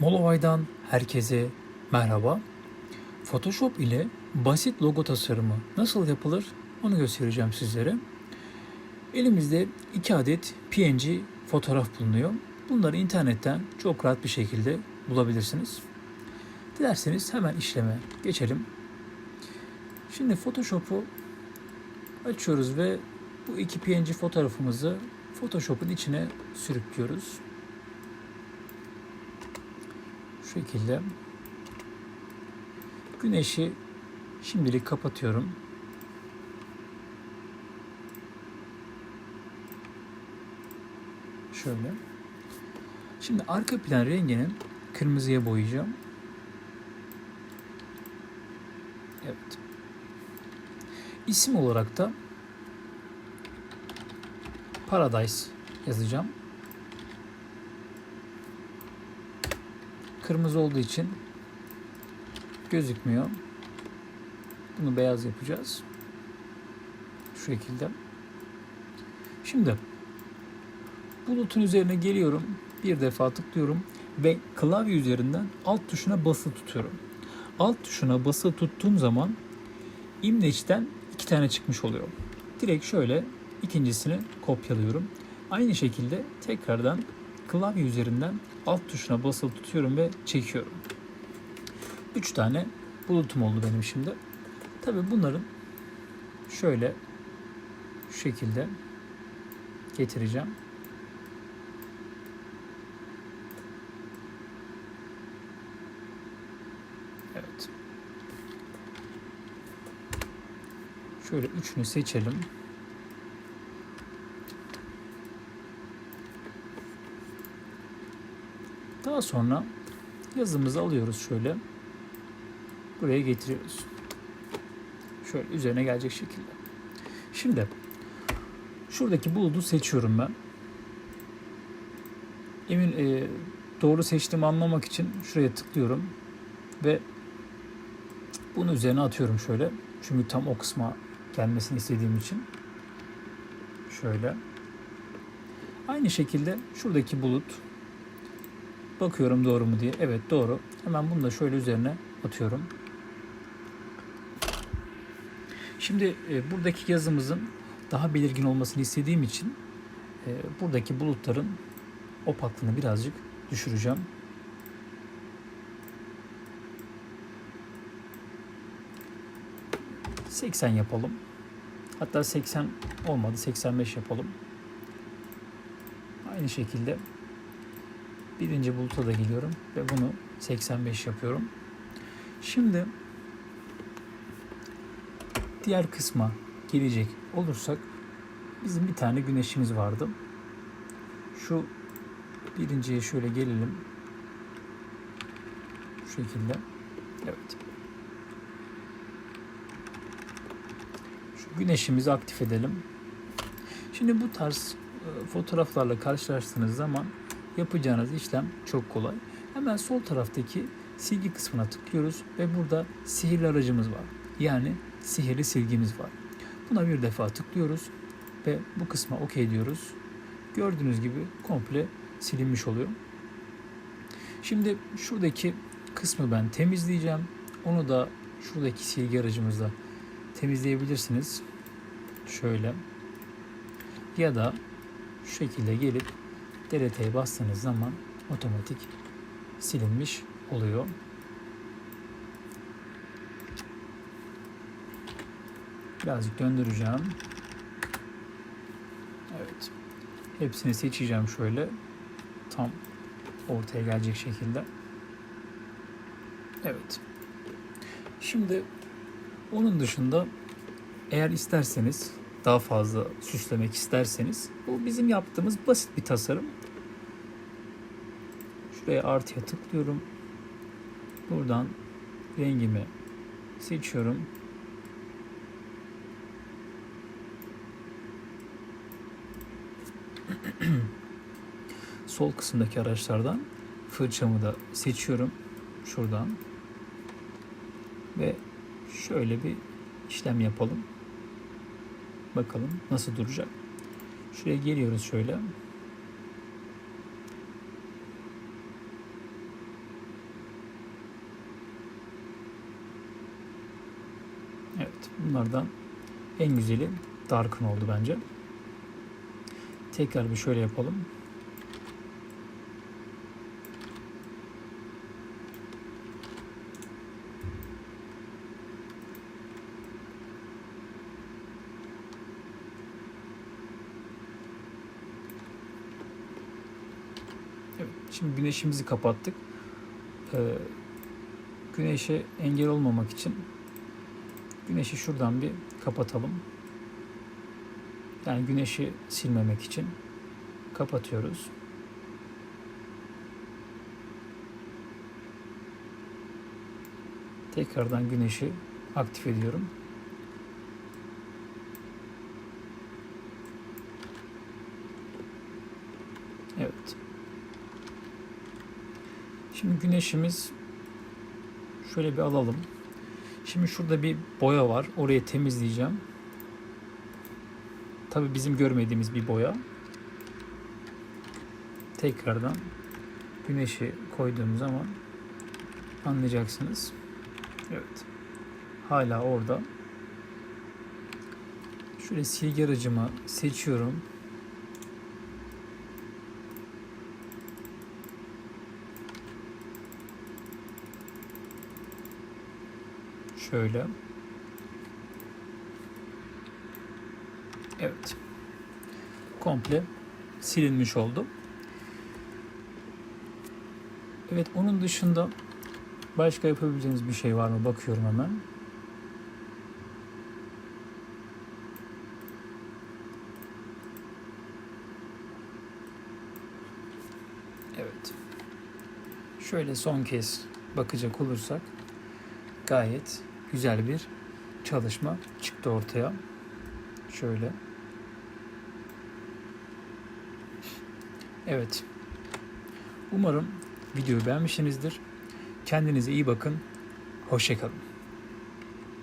Molovay'dan herkese merhaba. Photoshop ile basit logo tasarımı nasıl yapılır onu göstereceğim sizlere. Elimizde iki adet PNG fotoğraf bulunuyor. Bunları internetten çok rahat bir şekilde bulabilirsiniz. Dilerseniz hemen işleme geçelim. Şimdi Photoshop'u açıyoruz ve bu iki PNG fotoğrafımızı Photoshop'un içine sürüklüyoruz. Şu şekilde. Güneşi şimdilik kapatıyorum. Şöyle. Şimdi arka plan rengini kırmızıya boyayacağım. Evet. İsim olarak da Paradise yazacağım. Kırmızı olduğu için gözükmüyor. Bunu beyaz yapacağız. Şu şekilde. Şimdi bulutun üzerine geliyorum. Bir defa tıklıyorum ve klavye üzerinden alt tuşuna basılı tutuyorum. Alt tuşuna basılı tuttuğum zaman imleçten iki tane çıkmış oluyor. Direkt şöyle ikincisini kopyalıyorum. Aynı şekilde tekrardan klavye üzerinden alt tuşuna basılı tutuyorum ve çekiyorum. 3 tane bulutum oldu benim şimdi. Tabi bunların şöyle şu şekilde getireceğim. Evet. Şöyle üçünü seçelim. Daha sonra yazımızı alıyoruz şöyle. Buraya getiriyoruz. Şöyle üzerine gelecek şekilde. Şimdi şuradaki bulutu seçiyorum ben. Emin e, doğru seçtiğimi anlamak için şuraya tıklıyorum ve bunu üzerine atıyorum şöyle. Çünkü tam o kısma gelmesini istediğim için. Şöyle. Aynı şekilde şuradaki bulut Bakıyorum doğru mu diye. Evet doğru. Hemen bunu da şöyle üzerine atıyorum. Şimdi e, buradaki yazımızın daha belirgin olmasını istediğim için e, buradaki bulutların opaklığını birazcık düşüreceğim. ...80 yapalım. Hatta 80 olmadı. 85 yapalım. Aynı şekilde birinci buluta da geliyorum ve bunu 85 yapıyorum. Şimdi diğer kısma gelecek olursak bizim bir tane güneşimiz vardı. Şu birinciye şöyle gelelim. Şu şekilde. Evet. Şu güneşimizi aktif edelim. Şimdi bu tarz e, fotoğraflarla karşılaştığınız zaman yapacağınız işlem çok kolay. Hemen sol taraftaki silgi kısmına tıklıyoruz ve burada sihirli aracımız var. Yani sihirli silgimiz var. Buna bir defa tıklıyoruz ve bu kısma OK diyoruz. Gördüğünüz gibi komple silinmiş oluyor. Şimdi şuradaki kısmı ben temizleyeceğim. Onu da şuradaki silgi aracımızla temizleyebilirsiniz. Şöyle. Ya da şu şekilde gelip DLT'ye bastığınız zaman otomatik silinmiş oluyor. Birazcık döndüreceğim. Evet. Hepsini seçeceğim şöyle. Tam ortaya gelecek şekilde. Evet. Şimdi onun dışında eğer isterseniz daha fazla süslemek isterseniz bu bizim yaptığımız basit bir tasarım. Şuraya artıya tıklıyorum. Buradan rengimi seçiyorum. Sol kısımdaki araçlardan fırçamı da seçiyorum. Şuradan. Ve şöyle bir işlem yapalım. Bakalım nasıl duracak. Şuraya geliyoruz şöyle. Evet bunlardan en güzeli Dark'ın oldu bence. Tekrar bir şöyle yapalım. Şimdi güneşimizi kapattık. Ee, güneşe engel olmamak için güneşi şuradan bir kapatalım. Yani güneşi silmemek için kapatıyoruz. Tekrardan güneşi aktif ediyorum. Evet. Şimdi güneşimiz şöyle bir alalım. Şimdi şurada bir boya var. Orayı temizleyeceğim. Tabi bizim görmediğimiz bir boya. Tekrardan güneşi koyduğum zaman anlayacaksınız. Evet. Hala orada. Şöyle silgi aracımı seçiyorum. Şöyle. Evet. Komple silinmiş oldu. Evet onun dışında başka yapabileceğiniz bir şey var mı? Bakıyorum hemen. Evet. Şöyle son kez bakacak olursak gayet güzel bir çalışma çıktı ortaya. Şöyle. Evet. Umarım videoyu beğenmişsinizdir. Kendinize iyi bakın. Hoşçakalın.